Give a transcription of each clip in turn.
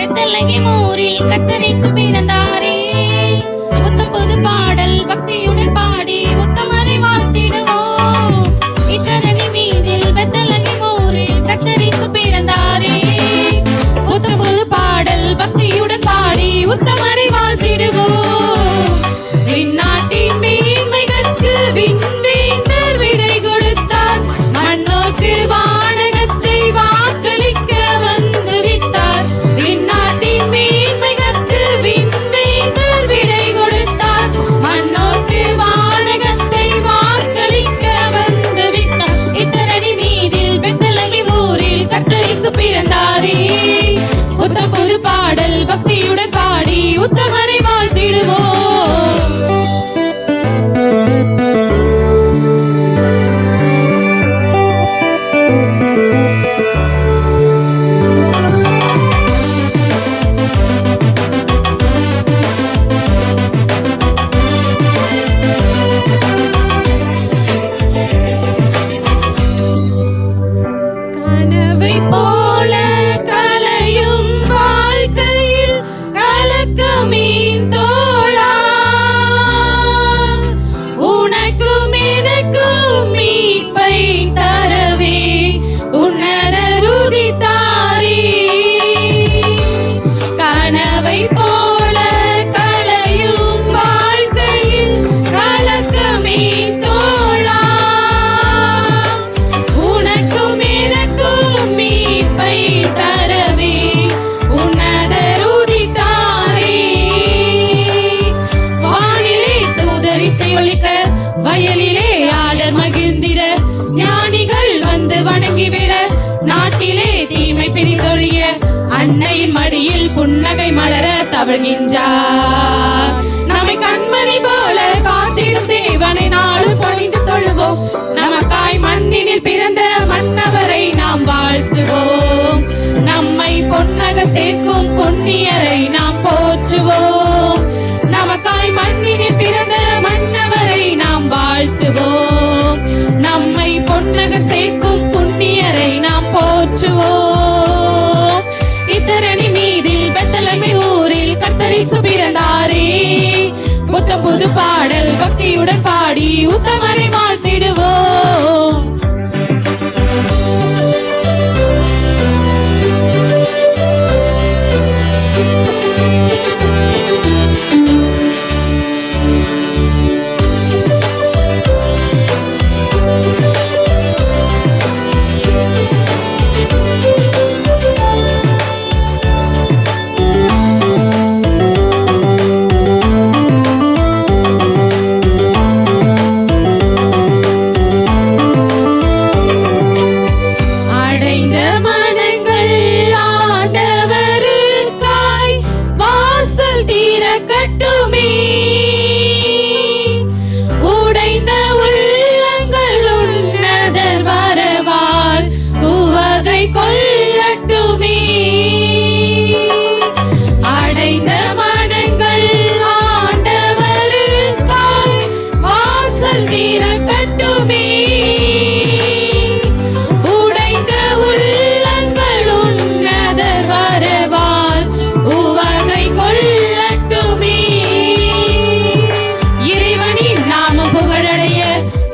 பெத்தலகிமோ ஊரில் கத்தரிசு பிறந்தாரே. புத்த புது பாடல் பக்தியுடன் பாடி உத்தமரை வாழ்த்திட வாயொலிக்க வயலிலே ஆளர் மகிழ்ந்திட ஞானிகள் வந்து வணங்கிவிட நாட்டிலே தீமை பிரிதொழிய அன்னையின் மடியில் புன்னகை மலர தவழ்கின்றார். இயேசு பிறந்தாரே. புத்தம் புது பாடல் பக்தியுடன் பாடி உத்தமரை வாழ்த்திடுவோம்.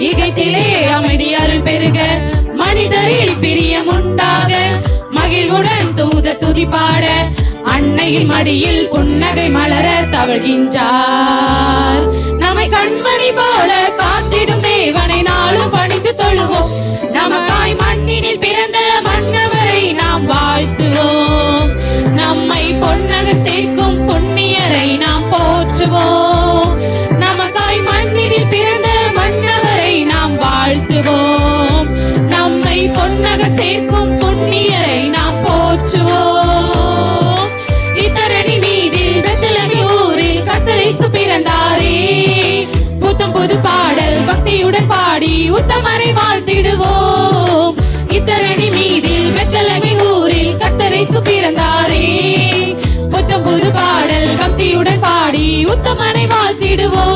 உலகத்திலே அமைதியாரும் பெருக மனிதரில் பிரியம் உண்டாக. மகிழ்வுடன் தூத துதிப்பாட அன்னையின் மடியில் புன்னகை மலர தவழ்கின்றார். கண்மணி போல காத்திடும் தேவனை நாளும் பாடிடுவோம் இத்தரணி மீதில் வெத்தலகை ஊரில் கத்தரை சுப்பிறந்தாரே புத்தம் புது பாடல் பக்தியுடன் பாடி உத்தமனை வாழ்த்திடுவோம்.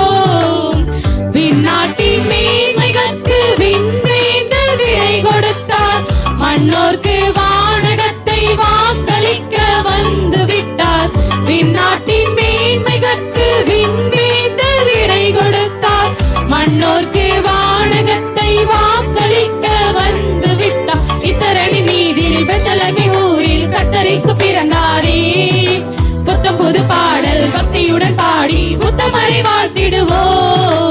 பெத்தலகை ஊரில் கத்தரிசு பிறந்தாரே புத்தம் புது பாடல் பக்தியுடன் பாடி உத்தமரை வாழ்த்திடுவோம்